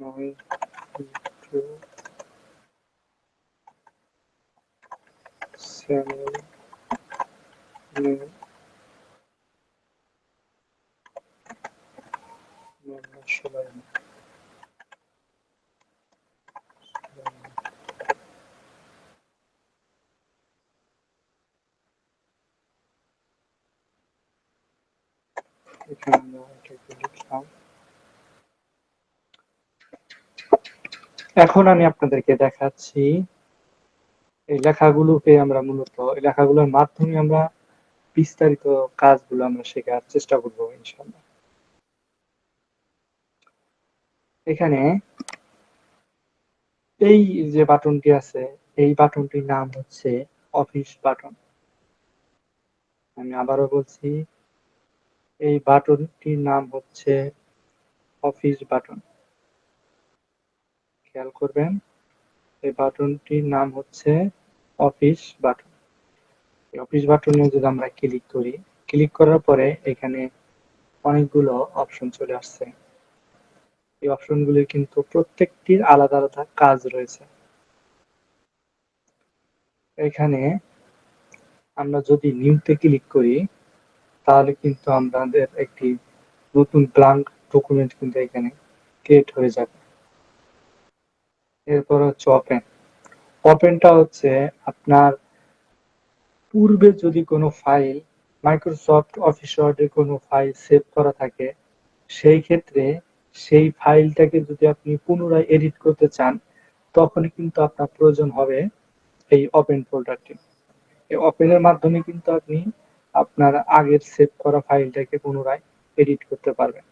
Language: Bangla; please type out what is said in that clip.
nine two seven nine can uh, take a look. এখন আমি আপনাদেরকে দেখাচ্ছি এই লেখাগুলোকে আমরা মূলত, এই লেখাগুলোর মাধ্যমে আমরা বিস্তারিত কাজগুলো আমরা শেখার চেষ্টা করব ইনশাআল্লাহ। এখানে এই যে বাটনটি আছে, এই বাটনটির নাম হচ্ছে অফিস বাটন। আমি আবারও বলছি, এই বাটনটির নাম হচ্ছে অফিস বাটন। খেয়াল করবেন, এই বাটনটির নাম হচ্ছে অফিস বাটন। এই অফিস বাটনে যদি আমরা ক্লিক করি, ক্লিক করার পরে এখানে অনেকগুলো অপশন চলে আসছে। এই অপশনগুলির কিন্তু প্রত্যেকটির আলাদা আলাদা কাজ রয়েছে। এখানে আমরা যদি নিউতে ক্লিক করি, তাহলে কিন্তু আমাদের একটি নতুন ব্লাঙ্ক ডকুমেন্ট কিন্তু এখানে ক্রিয়েট হয়ে যাবে। এরপর হচ্ছে ওপেন ওপেনটা হচ্ছে আপনার পূর্বে যদি কোনো ফাইল মাইক্রোসফট অফিস ওয়ার্ডে কোনো ফাইল সেভ করা থাকে, সেই ক্ষেত্রে সেই ফাইলটাকে যদি আপনি পুনরায় এডিট করতে চান, তখন কিন্তু আপনার প্রয়োজন হবে এই ওপেন ফোল্ডারটি এই ওপেনের মাধ্যমে কিন্তু আপনি আপনার আগের সেভ করা ফাইলটাকে পুনরায় এডিট করতে পারবেন।